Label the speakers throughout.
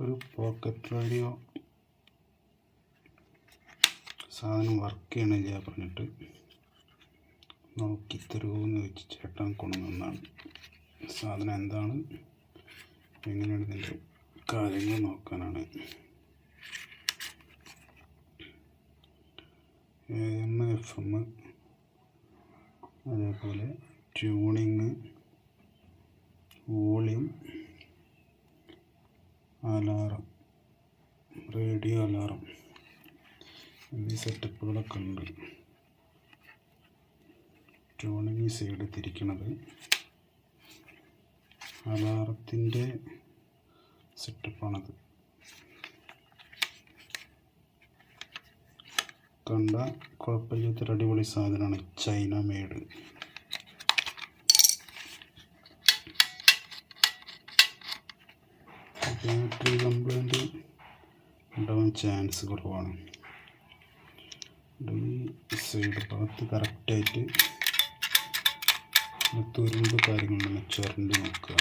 Speaker 1: ഒരു pocket radio സാധനം work ചെയ്യണില്ല പറഞ്ഞിട്ട് നോക്കി തരുമോയെന്ന് വെച്ച് ചേട്ടൻ കൊണ്ടുവന്നാണ്. സാധനം എന്താണ്? എങ്ങനെയാണ് ഇതിന്റെ കാര്യങ്ങൾ നോക്കാനാണ്. എ എം എഫ് എം അതേപോലെ tuning volume alarm radio alarm എന്നീ സെറ്റപ്പുകളൊക്കെ ഉണ്ട്. ട്യൂണിങ് സൈഡ് തിരിക്കണത് അലാറത്തിന്റെ സെറ്റപ്പാണത്. കണ്ട കുഴപ്പമില്ലാത്തൊരു അടിപൊളി സാധനമാണ് ചൈന മെയ്ഡ്. ബാറ്ററി കംപ്ലൈന്റ് ഉണ്ടാവാൻ ചാൻസ് കുറവാണ്. ഈ സൈഡ് ഭാഗത്ത് കറക്റ്റായിട്ട് തുരുമ്പ് കാര്യങ്ങളൊന്ന് ചുരണ്ടി നോക്കുക.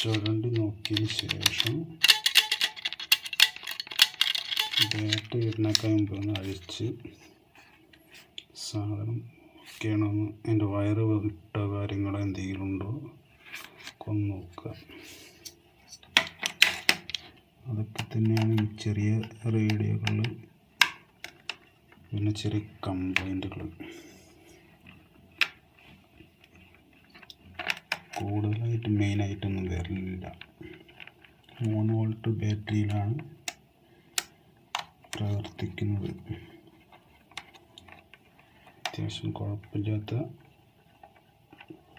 Speaker 1: ചുരണ്ടി നോക്കിയതിന് ശേഷം ബാറ്ററി ഇടുന്നേക്കാൾ മുമ്പ് ഒന്ന് അഴിച്ച് സാധനം ഒക്കെയാണോ അതിന്റെ വയറ് വിട്ട കാര്യങ്ങൾ എന്തെങ്കിലും ഉണ്ടോ? ഒന്ന് നോക്കുക അതൊക്കെ തന്നെയാണ് ഈ ചെറിയ റേഡിയോകൾ പിന്നെ ചെറിയ കംപ്ലൈന്റുകൾ. കൂടുതലായിട്ട് മെയിനായിട്ടൊന്നും വരില്ല. മൂന്ന് വോൾട്ട് ബാറ്ററിയിലാണ് പ്രവർത്തിക്കുന്നത്. അത്യാവശ്യം കുഴപ്പമില്ലാത്ത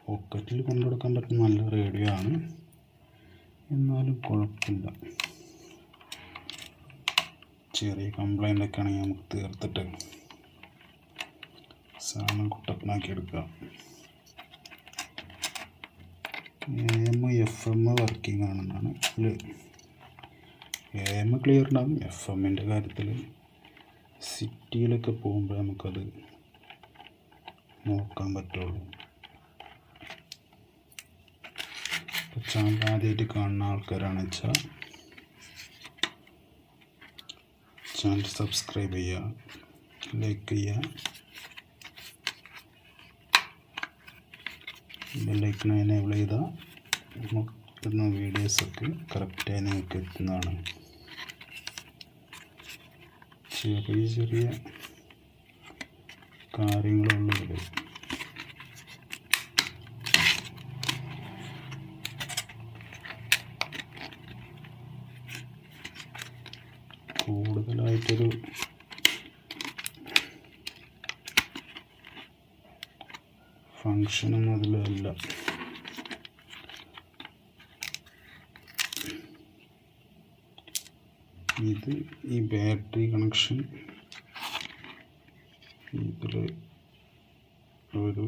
Speaker 1: പോക്കറ്റിൽ കൊണ്ടുകൊടുക്കാൻ പറ്റുന്ന നല്ല റേഡിയോ ആണ്. എന്നാലും കുഴപ്പമില്ല. ചെറിയ കംപ്ലൈന്റ് ഒക്കെ ആണെങ്കിൽ നമുക്ക് തീർത്തിട്ട് സാധനം കുട്ടപ്പനാക്കി എടുക്കാം. എ എഫ് എം വർക്കിംഗ് ആണെന്നാണ് ഇതിൽ എം ക്ലിയർ ഉണ്ടാകും എഫ് എമ്മിന്റെ കാര്യത്തിൽ സിറ്റിയിലൊക്കെ പോകുമ്പോൾ നമുക്കത് നോക്കാൻ പറ്റുള്ളൂ. ചാനൽ ആദ്യമായിട്ട് കാണുന്ന ആൾക്കാരാണ് വെച്ചാൽ ചാനൽ സബ്സ്ക്രൈബ് ചെയ്യുക ലൈക്ക് ചെയ്യുക. ബെല്ലൈക്കൺ എനേബിൾ ചെയ്താൽ നമുക്ക് കിട്ടുന്ന വീഡിയോസൊക്കെ കറക്റ്റായി നിങ്ങൾക്ക് എത്തുന്നതാണ്. ചെറിയ ചെറിയ കാര്യങ്ങളുള്ളത് കൂടുതലായിട്ടൊരു ഫങ്ഷനും അതിലല്ല ഇത് ഈ ബാറ്ററി കണക്ഷൻ ഇതിൽ ഒരു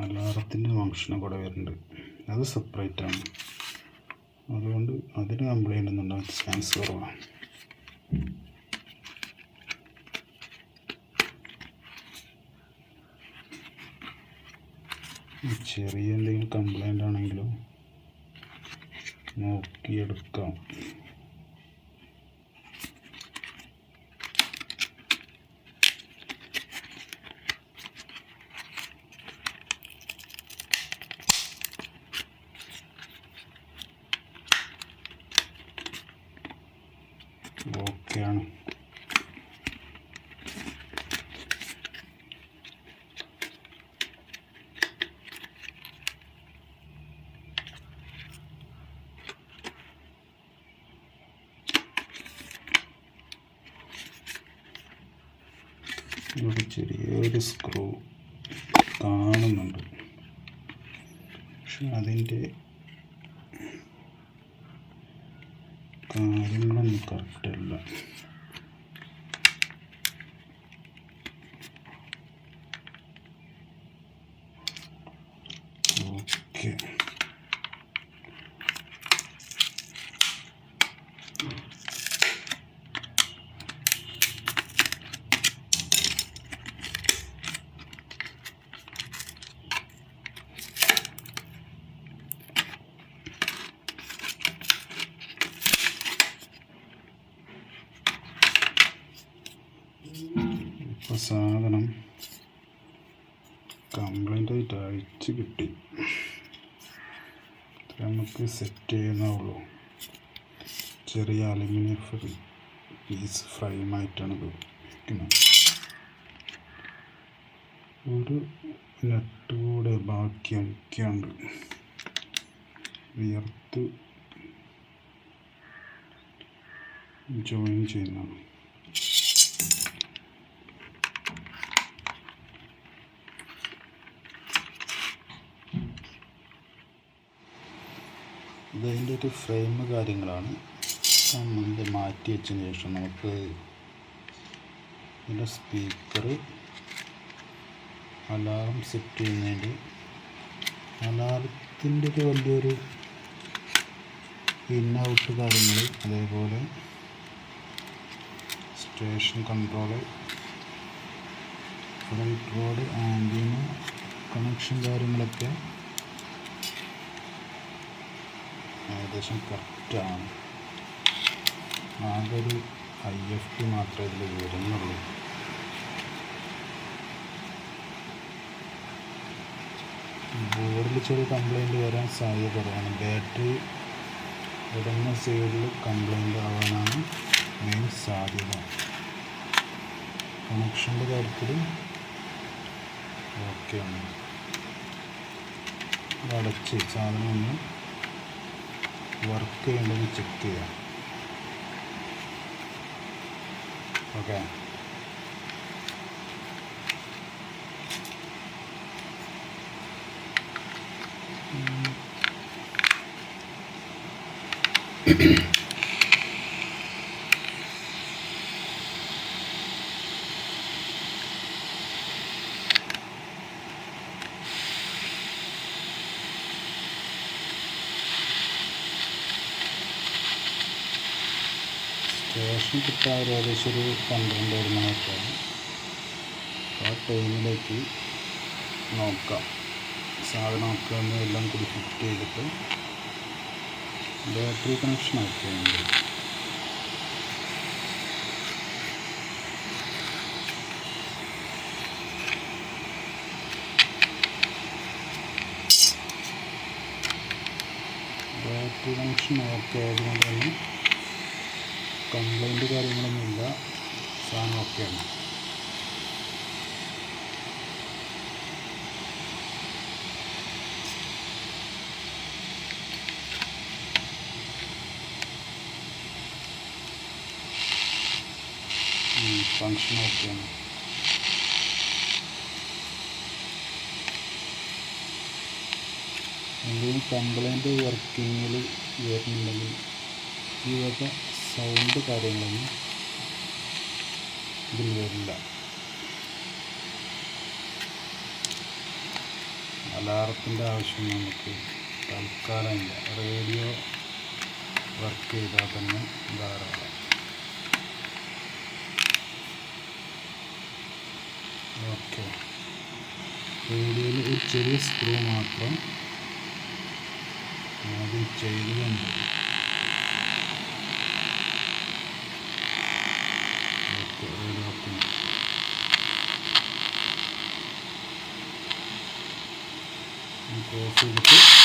Speaker 1: അലാറത്തിന്റെ ഫങ്ഷനും കൂടെ വരുന്നുണ്ട്. അത് സെപ്പറേറ്റ് ആണ്. അതുകൊണ്ട് അതിന് കംപ്ലൈന്റ് ഒന്നും ഉണ്ടാകാൻ ചാൻസ് കുറവാണ് ചെറിയ എന്തെങ്കിലും കംപ്ലൈന്റ് ആണെങ്കിലും നോക്കിയെടുക്കാം. ഓക്കെയാണ്. ഇവിടെ ചെറിയൊരു സ്ക്രൂ കാണുന്നുണ്ട്. പക്ഷെ അതിന്റെ കാര്യങ്ങളൊന്നും കറക്റ്റല്ല ഓക്കെ സാധനം കംപ്ലൈന്റ് ആയിട്ട് അഴിച്ച് കിട്ടി. നമുക്ക് സെറ്റ് ചെയ്യുന്നേ ചെറിയ അലുമിനിയം ഫ്രീ പീസ് ഫ്രൈമായിട്ടാണ് ഇത് വയ്ക്കുന്നത് ഒരു നട്ട് കൂടെ ബാക്കി അടിക്കാണ്ട് വിയർത്ത് ജോയിൻ ചെയ്യുന്നതാണ്. ഇതതിന്റെ ഒരു ഫ്രെയിം കാര്യങ്ങളാണ്. നമ്മൾ മാറ്റി വെച്ചതിന് ശേഷം നമുക്ക് ഇതിന്റെ സ്പീക്കർ അലാറം സെറ്റ് ചെയ്യുന്നതിന്റെ അലാറത്തിന്റെ ഒരു വലിയൊരു ഇൻ ഔട്ട് കാര്യങ്ങൾ അതേപോലെ station control front road antenna connection കാര്യങ്ങളൊക്കെ ഏകദേശം കറക്റ്റാണ് ആകെ ഒരു ഐ എഫ് ടി മാത്രമേ ഇതിൽ വരുന്നുള്ളൂ. ബോർഡിൽ ചെറിയ കംപ്ലൈന്റ് വരാൻ സാധ്യത കുറവാണ്. ബാറ്ററി ഇടുന്ന സൈഡിൽ കംപ്ലൈന്റ് ആവാനാണ് മെയിൻ സാധ്യത. കണക്ഷന്റെ കാര്യത്തിൽ ഓക്കെയാണ് അടച്ച് സാധനം ഒന്ന് വർക്ക് ചെയ്യണമെന്ന് ചെക്ക് ചെയ്യാം. ഓക്കെ സ്റ്റേഷൻ കിട്ടാൻ ഒരു ഏകദേശം ഒരു പന്ത്രണ്ട് ഒരു മണിയൊക്കെയാണ് ആ ടൈമിലേക്ക് നോക്കാം. സാധനമൊക്കെ ഒന്ന് എല്ലാം കൂടി ഫിറ്റ് ചെയ്തിട്ട് ബാറ്ററി കണക്ഷൻ ആക്കിയുണ്ട് ബാറ്ററി കണക്ഷൻ ഓക്കെ ആയതുകൊണ്ട് തന്നെ കംപ്ലൈന്റ് കാര്യങ്ങളൊന്നുമില്ല. സാധനം ഓക്കെയാണ് ഫങ്ഷൻ ഓക്കെയാണ് എന്തെങ്കിലും കംപ്ലൈന്റ് വർക്കിങ്ങിൽ വരുന്നുണ്ടെങ്കിൽ ഈ വക സൗണ്ട് കാര്യങ്ങളൊന്നും ഇതിൽ വരില്ല. അലാറത്തിന്റെ ആവശ്യം നമുക്ക് തൽക്കാലമില്ല. റേഡിയോ വർക്ക് ചെയ്താൽ തന്നെ ധാരാളം. ഓക്കെ. റേഡിയോയിൽ ഒരു ചെറിയ സ്ക്രൂ മാത്രം ചെയ്തുകൊണ്ട് ഓക്കെ റേഡിയോ ഓക്കെ നമുക്ക് ഓഫ് ചെയ്തിട്ട്